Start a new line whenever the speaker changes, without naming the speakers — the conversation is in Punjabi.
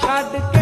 ਛੱਡ ਕੇ